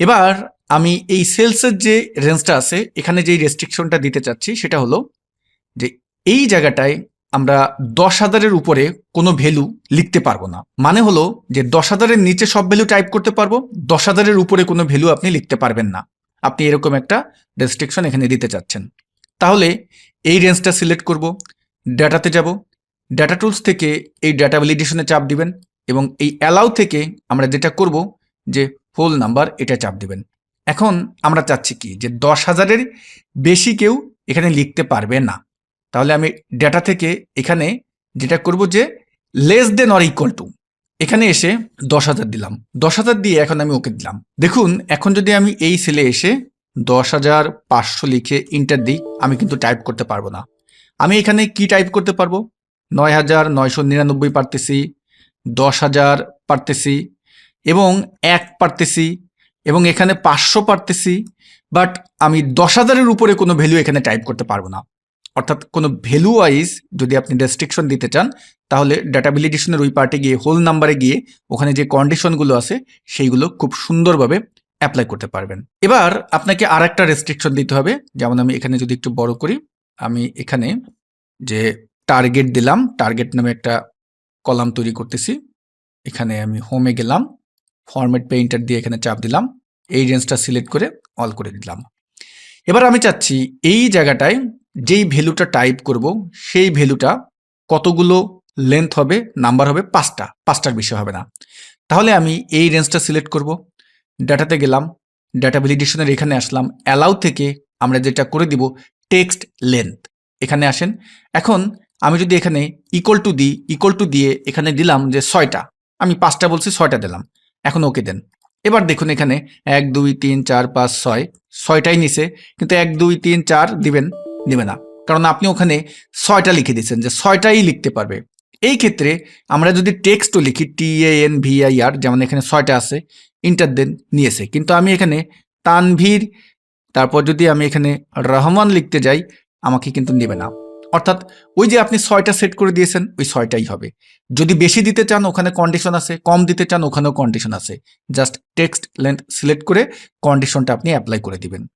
এবার আমি এই সেলসের যে রেঞ্জটা আছে, এখানে যেই রেস্ট্রিকশনটা দিতে চাচ্ছি সেটা হলো যে এই জায়গাটায় আমরা দশ হাজারের উপরে কোনো ভ্যালু লিখতে পারব না। মানে হলো যে দশ হাজারের নিচে সব ভ্যালু টাইপ করতে পারব, দশ হাজারের উপরে কোনো ভ্যালু আপনি লিখতে পারবেন না। আপনি এরকম একটা রেস্ট্রিকশন এখানে দিতে চাচ্ছেন। তাহলে এই রেঞ্জটা সিলেক্ট করব ডাটাতে যাব ডাটা টুলস থেকে এই ডাটা ভ্যালিডেশনে চাপ দিবেন এবং এই অ্যালাউ থেকে আমরা যেটা করব যে হোল নাম্বার এটা চাপ দেবেন। এখন আমরা চাচ্ছি কি? যে দশ হাজারের বেশি কেউ এখানে লিখতে পারবে না। তাহলে আমি ডেটা থেকে এখানে যেটা করব যে less than or equal to এখানে এসে দশ হাজার দিলাম। দশ হাজার দিয়ে এখন আমি ওকে দিলাম। দেখুন, এখন যদি আমি এই সেলে এসে দশ হাজার পাঁচশো লিখে ইন্টার দিই, আমি কিন্তু টাইপ করতে পারব না। আমি এখানে কি টাইপ করতে পারব? নয় হাজার নয়শো নিরানব্বই পারতেছি, দশ হাজার পারতেছি এবং এক পারতেছি এবং এখানে পাঁচশো পারতেছি বাট আমি দশ হাজারের উপরে কোনো ভ্যালু এখানে টাইপ করতে পারব না। অর্থাৎ কোনো ভ্যালু ওয়াইজ যদি আপনি রেস্ট্রিকশন দিতে চান, তাহলে ডাটা ওই পার্টে গিয়ে হোল নাম্বারে গিয়ে, ওখানে যে কন্ডিশনগুলো আছে, সেইগুলো খুব সুন্দরভাবে অ্যাপ্লাই করতে পারবেন। এবার আপনাকে আর একটা রেস্ট্রিকশন দিতে হবে। যেমন আমি এখানে যদি একটু বড় করি, আমি এখানে যে টার্গেট দিলাম টার্গেট নামে একটা কলাম তৈরি করতেছি। এখানে আমি হোমে গেলাম। ফরম্যাট পেইন্টার দিয়ে এখানে চাপ দিলাম, এই রেঞ্জটা সিলেক্ট করে অল করে দিলাম। এবার আমি চাচ্ছি এই জায়গাটায় যেই ভ্যালুটা টাইপ করব, সেই ভ্যালুটা কতগুলো লেন্থ হবে নাম্বার হবে, পাঁচটা, পাঁচটার বেশি হবে না। তাহলে আমি এই রেঞ্জটা সিলেক্ট করব, ডাটাতে গেলাম ডাটা ভ্যালিডেশনের এখানে আসলাম অ্যালাউ থেকে আমরা যেটা করে দিব টেক্সট লেন্থ এখানে আসেন, এখন আমি যদি এখানে ইকুয়াল টু দিই ইকুয়াল টু দিয়ে এখানে দিলাম যে ছয়টা, আমি পাঁচটা বলছি, ছয়টা দিলাম। এখন ওকে দেন। এবার দেখুন এখানে এক, দুই, তিন, চার, পাঁচ, ছয়, ছয়টাই নিছে, কিন্তু এক, দুই, তিন, চার দিবেন, দিবে না। কারণ আপনি ওখানে ছয়টা লিখে দিচ্ছেন যে ছয়টাই লিখতে পারবে। এই ক্ষেত্রে আমরা যদি টেক্সটও লিখি T A N V I R যেমন এখানে ছয়টা আছে ইন্টার দেন, নিয়েছে। কিন্তু আমি এখানে তানভীর, তারপর যদি আমি এখানে রহমান লিখতে যাই, আমাকে কিন্তু নেবে না। অর্থাৎ ওই যে আপনি ছয়টা সেট করে দিয়েছেন, ওই ছয়টাই হবে। যদি বেশি দিতে চান, ওখানে কন্ডিশন আছে। কম দিতে চান, ওখানেও কন্ডিশন আছে। জাস্ট টেক্সট লেন্থ সিলেক্ট করে কন্ডিশনটা আপনি অ্যাপ্লাই করে দিবেন।